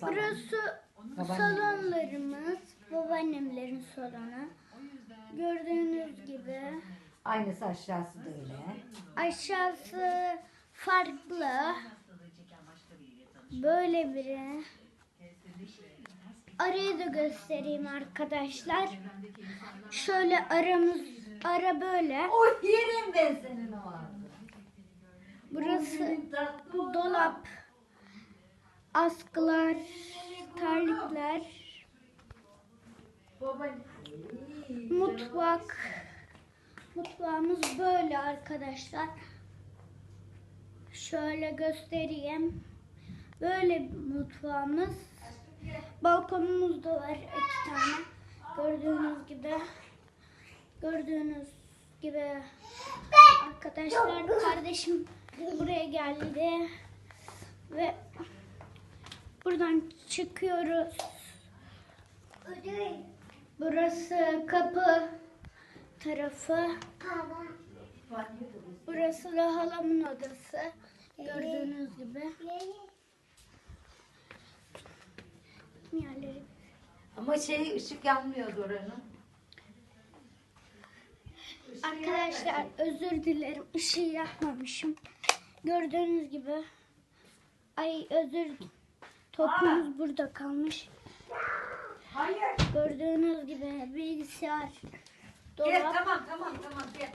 salon. Burası salonlarımız. Babaannemlerin salonu. Gördüğünüz gibi Aynısı aşağısı da öyle. aşağısı farklı. Böyle biri. Arayı da göstereyim arkadaşlar. Şöyle aramız ara böyle. O yerim ben senin o. Burası dolap, askılar, terlikler, mutfak. Mutfağımız böyle arkadaşlar. Şöyle göstereyim. Böyle mutfağımız. Balkonumuz da var iki tane. Gördüğünüz gibi. Gördüğünüz gibi. Arkadaşlar kardeşim buraya geldi. Ve buradan çıkıyoruz. Burası kapı tarafı. Burası da halamın odası. Gördüğünüz gibi. Yerleri. Ama şey ışık yanmıyordu oranın. Arkadaşlar özür dilerim ışığı yakmamışım. Gördüğünüz gibi. Ay özür topumuz burada kalmış. Hayır. Gördüğünüz gibi bilgisayar, Gel dolap, tamam tamam tamam gel.